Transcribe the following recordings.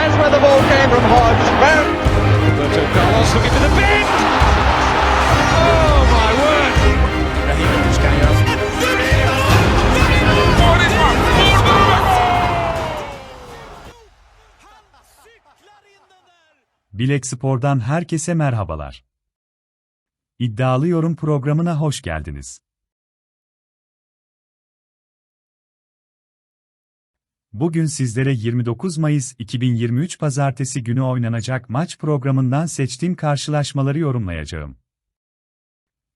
There's where the ball came from Hodge. Round Roberto Carlos looking for the bend. Oh my word! Raheem Vizcaino. Bilek Spor'dan herkese merhabalar. İddialı Yorum programına hoş geldiniz. Bugün sizlere 29 Mayıs 2023 Pazartesi günü oynanacak maç programından seçtiğim karşılaşmaları yorumlayacağım.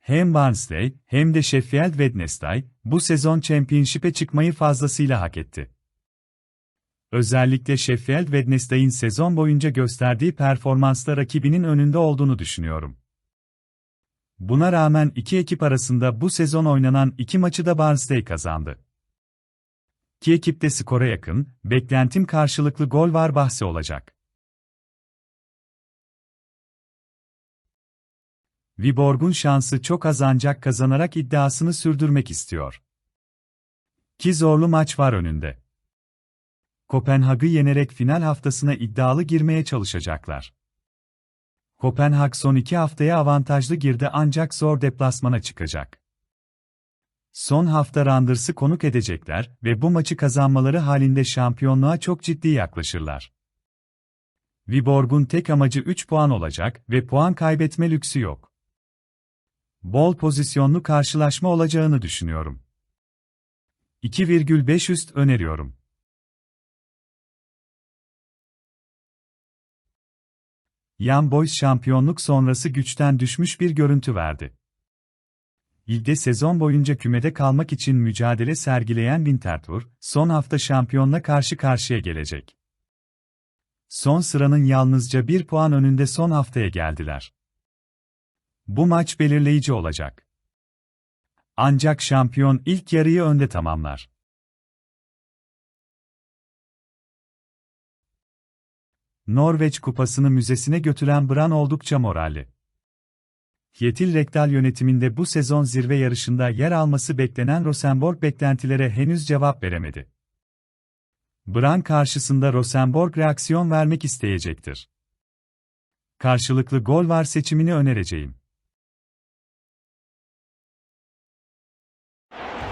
Hem Barnsley hem de Sheffield Wednesday bu sezon Championship'e çıkmayı fazlasıyla hak etti. Özellikle Sheffield Wednesday'in sezon boyunca gösterdiği performansla rakibinin önünde olduğunu düşünüyorum. Buna rağmen iki ekip arasında bu sezon oynanan iki maçı da Barnsley kazandı. İki ekip de skora yakın, beklentim karşılıklı gol var bahsi olacak. Viborg'un şansı çok az ancak kazanarak iddiasını sürdürmek istiyor. Ki zorlu maç var önünde. Kopenhag'ı yenerek final haftasına iddialı girmeye çalışacaklar. Kopenhag son iki haftaya avantajlı girdi ancak zor deplasmana çıkacak. Son hafta Randers'ı konuk edecekler ve bu maçı kazanmaları halinde şampiyonluğa çok ciddi yaklaşırlar. Viborg'un tek amacı 3 puan olacak ve puan kaybetme lüksü yok. Bol pozisyonlu karşılaşma olacağını düşünüyorum. 2,5 üst öneriyorum. Young Boys şampiyonluk sonrası güçten düşmüş bir görüntü verdi. Ligde sezon boyunca kümede kalmak için mücadele sergileyen Winterthur, son hafta şampiyonla karşı karşıya gelecek. Son sıranın yalnızca bir puan önünde son haftaya geldiler. Bu maç belirleyici olacak. Ancak şampiyon ilk yarıyı önde tamamlar. Norveç kupasını müzesine götüren Bran oldukça moralli. Yetil Rektal yönetiminde bu sezon zirve yarışında yer alması beklenen Rosenborg beklentilere henüz cevap veremedi. Bran karşısında Rosenborg reaksiyon vermek isteyecektir. Karşılıklı gol var seçimini önereceğim.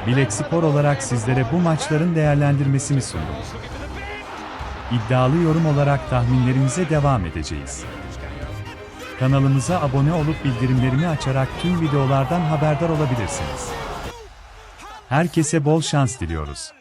Bilek Spor olarak sizlere bu maçların değerlendirmesini sundum. İddialı yorum olarak tahminlerimize devam edeceğiz. Kanalımıza abone olup bildirimlerini açarak tüm videolardan haberdar olabilirsiniz. Herkese bol şans diliyoruz.